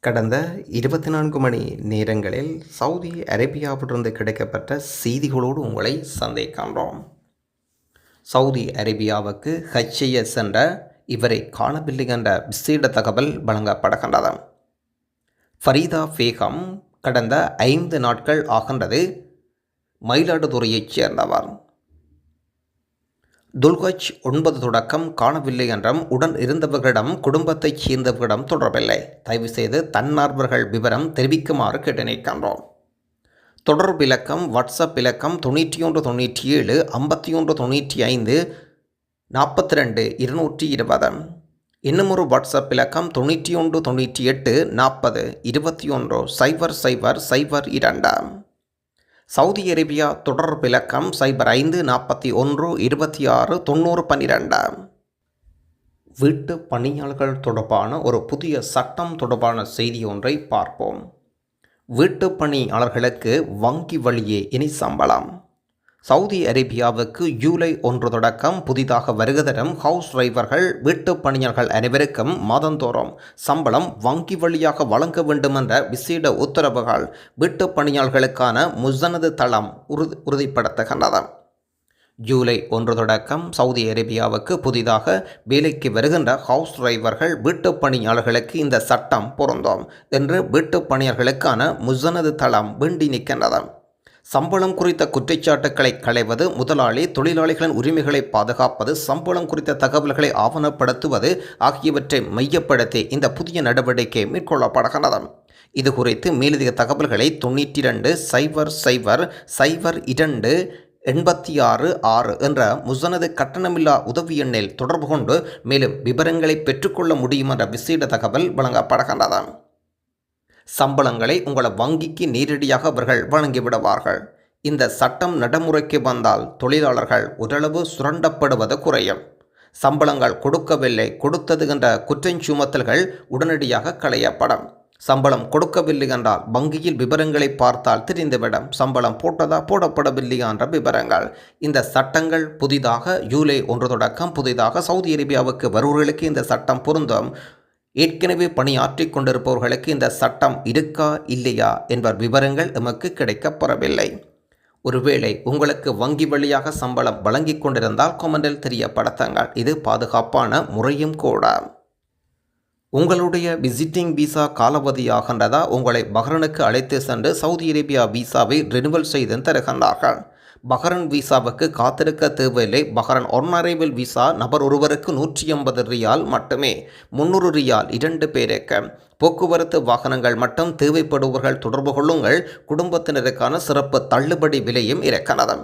கடந்த இருபத்தி நான்கு மணி நேரங்களில் சவுதி அரேபியாவிலிருந்து கிடைக்கப்பட்ட செய்திகளோடு உங்களை சந்தேகின்றோம் சவுதி அரேபியாவுக்கு ஹச்ஐஎஸ் என்ற சென்ற இவரை காணவில்லை என்ற விசேட தகவல் வழங்கப்படுகின்றது. ஃபரீதா பேகம் கடந்த ஐந்து நாட்கள் ஆகின்றது. மயிலாடுதுறையைச் சேர்ந்தவர். துல்கஜ் ஒன்பது தொடக்கம் காணவில்லை என்றும் உடன் இருந்தவர்களிடம் குடும்பத்தைச் சேர்ந்தவர்களிடம் தொடரவில்லை. தயவு செய்து தன்னார்வர்கள் விவரம் தெரிவிக்குமாறு கேட்டு நிற்கின்றோம் தொடர்பு இலக்கம் வாட்ஸ்அப் இலக்கம் தொண்ணூற்றி ஒன்று தொண்ணூற்றி ஏழு ஐம்பத்தி ஒன்று தொண்ணூற்றி ஐந்து நாற்பத்தி ரெண்டு இருநூற்றி இருபது. இன்னும் ஒரு வாட்ஸ்அப் இலக்கம் தொண்ணூற்றி ஒன்று தொண்ணூற்றி எட்டு நாற்பது இருபத்தி ஒன்று சைபர் சைபர் சைபர் இரண்டாம் சவுதி அரேபியா தொடர்பிலக்கம் சைபர் ஐந்து நாற்பத்தி ஒன்று இருபத்தி ஆறு தொண்ணூறு பன்னிரெண்டு. வீட்டு பணியாளர்கள் தொடர்பான ஒரு புதிய சட்டம் தொடர்பான செய்தி ஒன்றை பார்ப்போம். வீட்டு பணியாளர்களுக்கு வங்கி வழியே இனி சம்பளம். சவுதி அரேபியாவுக்கு ஜூலை ஒன்று தொடக்கம் புதிதாக வருகை தரும் ஹவுஸ் டிரைவர்கள் வீட்டு பணியாளர்கள் அனைவருக்கும் மாதந்தோறும் சம்பளம் வங்கி வழியாக வழங்க வேண்டும் என்ற விசேட உத்தரவுகள் வீட்டு பணியாளர்களுக்கான முசனது தளம் உறுதி உறுதிப்படுத்துகின்றது ஜூலை ஒன்று தொடக்கம் சவுதி அரேபியாவுக்கு புதிதாக வேலைக்கு வருகின்ற ஹவுஸ் டிரைவர்கள் வீட்டு பணியாளர்களுக்கு இந்த சட்டம் பொருந்தும் என்று வீட்டு பணியாளர்களுக்கான முசனது தளம் வேண்டி நிற்கின்றது சம்பளம் குறித்த குற்றச்சாட்டுக்களை களைவது முதலாளி தொழிலாளிகளின் உரிமைகளை பாதுகாப்பது சம்பளம் குறித்த தகவல்களை ஆவணப்படுத்துவது ஆகியவற்றை மையப்படுத்தி இந்த புதிய நடவடிக்கை மேற்கொள்ளப்படுகிறது. இது குறித்து மேலதிக தகவல்களை தொண்ணூற்றி ரெண்டு சைபர் சைபர் சைபர் இரண்டு எண்பத்தி ஆறு ஆறு என்ற முசனது கட்டணமில்லா உதவி எண்ணில் தொடர்பு கொண்டு மேலும் விவரங்களை பெற்றுக்கொள்ள முடியும் என்ற விசேட தகவல் வழங்கப்படுகின்றது. சம்பளங்களை உங்களை வங்கிக்கு நேரடியாக அவர்கள் வழங்கிவிடுவார்கள். இந்த சட்டம் நடைமுறைக்கு வந்தால் தொழிலாளர்கள் ஓரளவு சுரண்டப்படுவது குறையும். சம்பளங்கள் கொடுக்கவில்லை கொடுத்தது என்ற குற்றஞ்சுமத்தல்கள் உடனடியாக களையப்படும். சம்பளம் கொடுக்கவில்லை என்றால் வங்கியில் விவரங்களை பார்த்தால் தெரிந்துவிடும். சம்பளம் போட்டதா போடப்படவில்லையா என்ற விவரங்கள். இந்த சட்டங்கள் புதிதாக ஜூலை ஒன்று தொடக்கம் புதிதாக சவுதி அரேபியாவுக்கு வருவர்களுக்கு இந்த சட்டம் பொருந்தும். ஏற்கனவே பணியாற்றி கொண்டிருப்பவர்களுக்கு இந்த சட்டம் இருக்கா இல்லையா என்பர் விவரங்கள் எமக்கு கிடைக்கப்பெறவில்லை ஒருவேளை உங்களுக்கு வங்கி வழியாக சம்பளம் வழங்கி கொண்டிருந்தால் கொமெண்டில் தெரியப்படுத்துங்கள். இது பாதுகாப்பான முறையும் கூட. உங்களுடைய விசிட்டிங் விசா காலாவதியாகின்றதா? உங்களை பஹ்ரனுக்கு அழைத்து சென்று சவுதி அரேபியா விசாவை ரினுவல் செய்து தருகின்றார்கள். பஹரன் விசாவுக்கு காத்திருக்க தேவையில்லை. பஹரன் ஒன்னரைவில் விசா நபர் ஒருவருக்கு நூற்றி ஐம்பது ரியால் மட்டுமே. முன்னூறு ரியால் இரண்டு பேருக்கு. போக்குவரத்து வாகனங்கள் மட்டும் தேவைப்படுபவர்கள் தொடர்பு கொள்ளுங்கள். குடும்பத்தினருக்கான சிறப்பு தள்ளுபடி விலையும் இருக்கிறது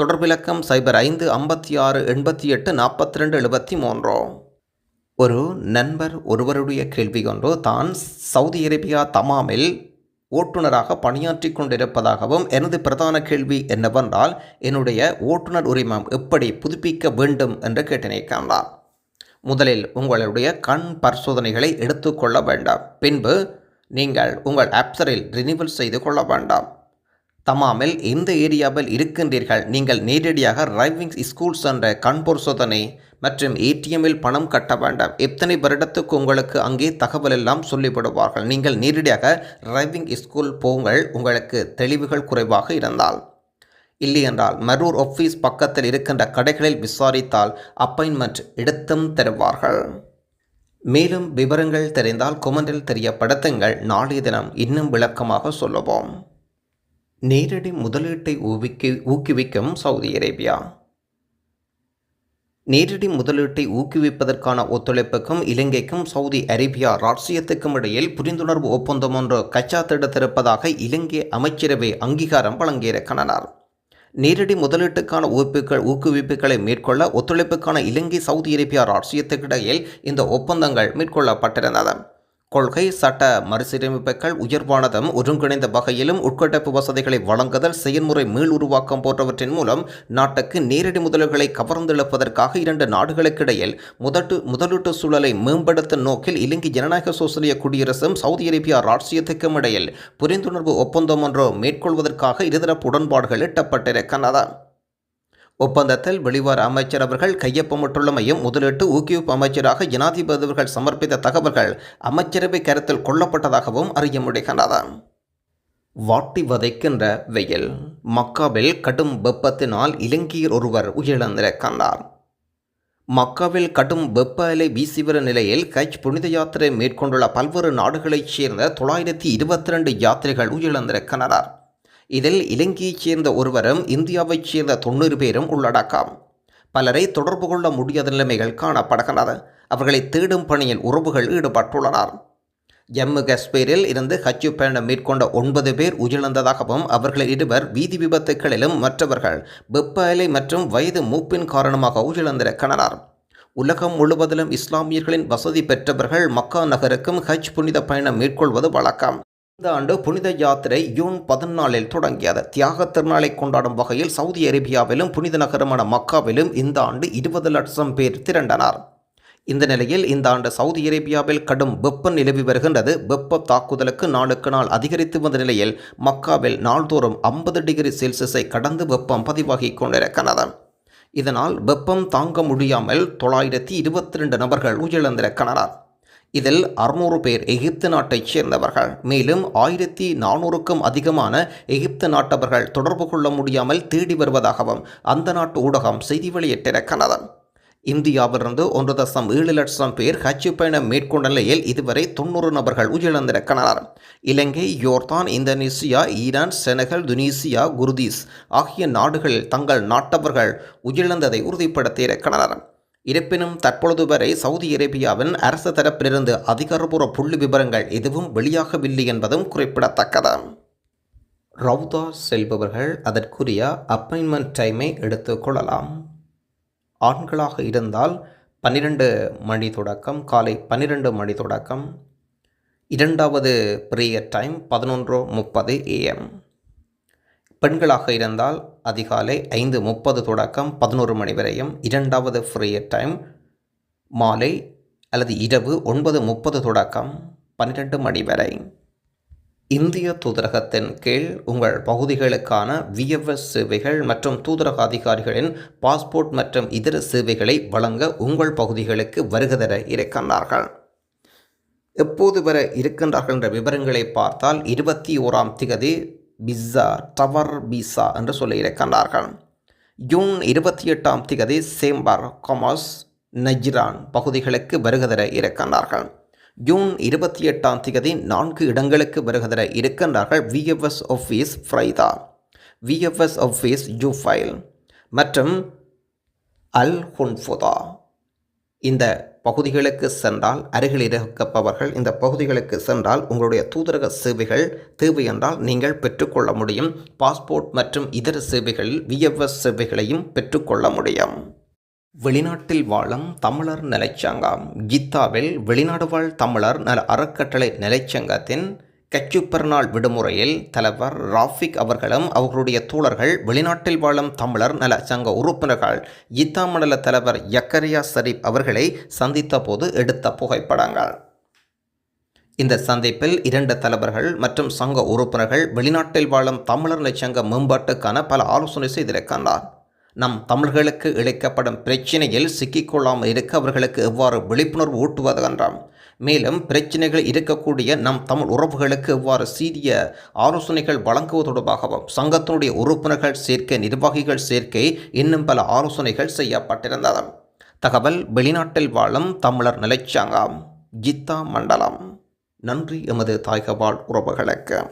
தொடர்பிலக்கம் சைபர் ஐந்து ஐம்பத்தி ஆறு எண்பத்தி எட்டு நாற்பத்தி ரெண்டு எழுபத்தி மூன்று. ஒரு நண்பர் ஒருவருடைய கேள்வி ஒன்று. தான் சவுதி அரேபியா தமாமில் ஓட்டுநராக பணியாற்றி கொண்டிருப்பதாகவும் எனது பிரதான கேள்வி என்னவென்றால் என்னுடைய ஓட்டுநர் உரிமம் எப்படி புதுப்பிக்க வேண்டும் என்று கேட்டு நிற்கின்றார் முதலில் உங்களுடைய கண் பரிசோதனைகளை எடுத்துக்கொள்ள வேண்டாம். பின்பு நீங்கள் உங்கள் ஆப்சரில் ரினிவல் செய்து கொள்ள வேண்டாம். தமாமில் எந்த ஏரியாவில் இருக்கின்றீர்கள்? நீங்கள் நேரடியாக டிரைவிங் ஸ்கூல்ஸ் என்ற கண் பரிசோதனை மற்றும் ஏடிஎம்மில் பணம் கட்ட வேண்டாம். எத்தனை வருடத்துக்கு உங்களுக்கு அங்கே தகவல் எல்லாம் சொல்லிவிடுவார்கள்? நீங்கள் நேரடியாக டிரைவிங் ஸ்கூல் போங்கள் உங்களுக்கு தெளிவுகள் குறைவாக இருந்தால். இல்லையென்றால் மரூர் ஆஃபீஸ் பக்கத்தில் இருக்கின்ற கடைகளில் விசாரித்தால் அப்பாயின்மெண்ட் எடுத்தும் தருவார்கள். மேலும் விவரங்கள் தெரிந்தால் கொமெண்டில் தெரியப்படுத்துங்கள். நாளைய தினம் இன்னும் விளக்கமாக சொல்லுவோம். நேரடி முதலீட்டை ஊவிக்கு ஊக்குவிக்கும் சவுதி அரேபியா. நேரடி முதலீட்டை ஊக்குவிப்பதற்கான ஒத்துழைப்புக்கும் இலங்கைக்கும் சவுதி அரேபியா ராஷ்டிரியத்துக்கும் இடையில் புரிந்துணர்வு ஒப்பந்தம் ஒன்று கச்சாத்தெடுத்திருப்பதாக இலங்கை அமைச்சரவை அங்கீகாரம் வழங்கியிருக்கின்றனர் நேரடி முதலீட்டுக்கான ஊக்குவிப்புகள் ஊக்குவிப்புகளை மேற்கொள்ள ஒத்துழைப்புக்கான இலங்கை சவுதி அரேபியா ராஷ்டிரியத்துக்கிடையில் இந்த ஒப்பந்தங்கள் மேற்கொள்ளப்பட்டிருந்தன கொள்கை சட்ட மறுசீரமைப்புகள் உயர்வானதும் ஒருங்கிணைந்த வகையிலும் உட்கட்டப்பு வசதிகளை வழங்குதல் செயல்முறை மீள் உருவாக்கம் போன்றவற்றின் மூலம் நாட்டுக்கு நேரடி முதல்களை கவர்ந்தெழுப்பதற்காக இரண்டு நாடுகளுக்கிடையில் முதட்டு முதலீட்டு சூழலை மேம்படுத்தும் நோக்கில் இலங்கை ஜனநாயக சோசலிய குடியரசும் சவுதி அரேபியா ராட்சியத்துக்கும் இடையில் புரிந்துணர்வு ஒப்பந்தம் ஒன்று மேற்கொள்வதற்காக இருதரப்பு உடன்பாடுகள் எட்டப்பட்டிருக்கின்றன. ஒப்பந்தத்தில் வெளிவார அமைச்சர் அவர்கள் கையொப்பமிட்டுள்ளமையும் முதலீட்டு ஊக்குவிப்பு அமைச்சராக ஜனாதிபதி அவர்கள் சமர்ப்பித்த தகவல்கள் அமைச்சரவை கருத்தில் கொள்ளப்பட்டதாகவும் அறிய முடிகின்றது வாட்டி வதைக்கின்ற வெயில். மக்காவில் கடும் வெப்பத்தினால் இலங்கையர் ஒருவர் உயிரிழந்திருக்கின்றார். மக்காவில் கடும் வெப்ப அலை வீசிவர நிலையில் கட்ச் புனித யாத்திரை மேற்கொண்டுள்ள பல்வேறு நாடுகளைச் சேர்ந்த தொள்ளாயிரத்தி இருபத்தி ரெண்டு யாத்திரைகள் உயிரிழந்திருக்கின்றனர். இதில் இலங்கையைச் சேர்ந்த ஒருவரும் இந்தியாவைச் சேர்ந்த தொண்ணூறு பேரும் உள்ளடக்கம். பலரை தொடர்பு கொள்ள முடியாத நிலைமைகள் காணப்படுகின்றன. அவர்களை தேடும் பணியில் உறவுகள் ஈடுபட்டுள்ளனர். ஜம்மு காஷ்மீரில் இருந்து ஹஜ் பயணம் மேற்கொண்ட ஒன்பது பேர் உயிரிழந்ததாகவும் அவர்களில் இருவர் வீதி விபத்துகளிலும் மற்றவர்கள் வெப்ப அலை மற்றும் வயது மூப்பின் காரணமாக உயிரிழந்திருக்கின்றனர். உலகம் முழுவதிலும் இஸ்லாமியர்களின் வசதி பெற்றவர்கள் மக்கா நகருக்கும் ஹஜ் புனித பயணம் மேற்கொள்வது வழக்கம். இந்த ஆண்டு புனித யாத்திரை ஜூன் பதினாலில் தொடங்கியது. தியாக திருநாளை கொண்டாடும் வகையில் சவுதி அரேபியாவிலும் புனித நகரமான மக்காவிலும் இந்த ஆண்டு இருபது லட்சம் பேர் திரண்டனர். இந்த நிலையில் இந்த ஆண்டு சவுதி அரேபியாவில் கடும் வெப்பம் நிலவி வருகின்றது. வெப்ப தாக்குதலுக்கு நாளுக்கு நாள் அதிகரித்து வந்த நிலையில் மக்காவில் நாள்தோறும் ஐம்பது டிகிரி செல்சியஸை கடந்து வெப்பம் பதிவாகி கொண்டிருக்கிறது. இதனால் வெப்பம் தாங்க முடியாமல் தொள்ளாயிரத்தி இருபத்தி ரெண்டு நபர்கள் உயிரிழந்திருக்கின்றனர். இதில் அறுநூறு பேர் எகிப்து நாட்டைச் சேர்ந்தவர்கள். மேலும் ஆயிரத்தி நானூறுக்கும் அதிகமான எகிப்து நாட்டவர்கள் தொடர்பு கொள்ள முடியாமல் தேடி வருவதாகவும் அந்த நாட்டு ஊடகம் செய்தி வெளியிட்டிருக்கிறது. இந்தியாவிலிருந்து ஒன்று தசம் ஏழு லட்சம் பேர் ஹஜ் பயணம் மேற்கொண்ட நிலையில் இதுவரை தொண்ணூறு நபர்கள் உயிரிழந்திருக்கிறார். Ilangai Jordan Indonesia Iran Senegal Tunisia Kurdish ஆகிய நாடுகளில் தங்கள் நாட்டவர்கள் உயிரிழந்ததை உறுதிப்படுத்தியிருக்கிறார். இருப்பினும் தற்பொழுது வரை சவுதி அரேபியாவின் அரசு தரப்பிலிருந்து அதிகாரப்பூர்வ புள்ளி விவரங்கள் எதுவும் வெளியாகவில்லை என்பதும் குறிப்பிடத்தக்கது. ரவுதா செல்பவர்கள் அதற்குரிய அப்பாயின்மெண்ட் டைமை எடுத்துக்கொள்ளலாம் ஆண்களாக இருந்தால் பன்னிரண்டு மணி தொடக்கம் காலை பன்னிரண்டு மணி தொடக்கம். இரண்டாவது ப்ரேயர் டைம் பதினொன்று முப்பது ஏஎம் பெண்களாக இருந்தால் அதிகாலை ஐந்து முப்பது தொடக்கம் பதினோரு மணி வரையும் இரண்டாவது ஃப்ரீயர் டைம் மாலை அல்லது இரவு ஒன்பது முப்பது தொடக்கம் பன்னிரெண்டு மணி வரை. இந்திய தூதரகத்தின் கீழ் உங்கள் பகுதிகளுக்கான விஎஃப்எஸ் சேவைகள் மற்றும் தூதரக அதிகாரிகளின் பாஸ்போர்ட் மற்றும் இதர சேவைகளை வழங்க உங்கள் பகுதிகளுக்கு வருகதர இருக்கின்றார்கள். எப்போது வர இருக்கின்றார்கள் என்ற விவரங்களை பார்த்தால் இருபத்தி ஓராம் திகதி பிஸ்ஸா டவர் பீஸா என்று சொல்லியிருக்கின்றார்கள் ஜூன் இருபத்தி எட்டாம் திகதி சேம்பார் கொமர்ஸ் நஜ்ரான் பகுதிகளுக்கு வருகதர இருக்கின்றார்கள். ஜூன் இருபத்தி எட்டாம் திகதி நான்கு இடங்களுக்கு வருகதர இருக்கின்றார்கள் VFS office Buraidah VFS office Jubail மற்றும் அல் ஹுன்ஃபுதா இந்த பகுதிகளுக்கு சென்றால் அருகில் இருக்கப்பவர்கள் இந்த பகுதிகளுக்கு சென்றால் உங்களுடைய தூதரக சேவைகள் தேவை என்றால் நீங்கள் பெற்றுக்கொள்ள முடியும். பாஸ்போர்ட் மற்றும் இதர சேவைகளில் விஎஃப்எஸ் சேவைகளையும் பெற்றுக்கொள்ள முடியும். வெளிநாட்டில் வாழும் தமிழர் நிலைச்சங்கம். கீதாவில் வெளிநாடு வாழ் தமிழர் நல அறக்கட்டளை நிலைச்சங்கத்தின் கச்சுப்பெருநாள் விடுமுறையில் தலைவர் ராஃபிக் அவர்களும் அவர்களுடைய தோழர்கள் வெளிநாட்டில் வாழும் தமிழர் நல சங்க உறுப்பினர்கள் இத்தா மண்டல தலைவர் யக்கரியா ஷரீப் அவர்களை சந்தித்த போது எடுத்த புகைப்படங்கள். இந்த சந்திப்பில் இரண்டு தலைவர்கள் மற்றும் சங்க உறுப்பினர்கள் வெளிநாட்டில் வாழும் தமிழர் சங்க மேம்பாட்டுக்கான பல ஆலோசனை செய்திருக்கின்றார் நம் தமிழர்களுக்கு இழைக்கப்படும் பிரச்சினையில் சிக்கிக்கொள்ளாமல் இருக்க அவர்களுக்கு எவ்வாறு விழிப்புணர்வு ஊட்டுவது என்றான் மேலும் பிரச்சனைகள் இருக்கக்கூடிய நம் தமிழ் உறவுகளுக்கு எவ்வாறு சீரிய ஆலோசனைகள் வழங்குவது தொடர்பாகவும் சங்கத்தினுடைய உறுப்பினர்கள் சேர்க்கை நிர்வாகிகள் சேர்க்கை இன்னும் பல ஆலோசனைகள் செய்யப்பட்டிருந்தது தகவல் வெளிநாட்டில் வாழும் தமிழர் நிலைச்சாங்கம் ஜித்தா மண்டலம். நன்றி எமது தாய்கவாழ் உறவுகளுக்கு.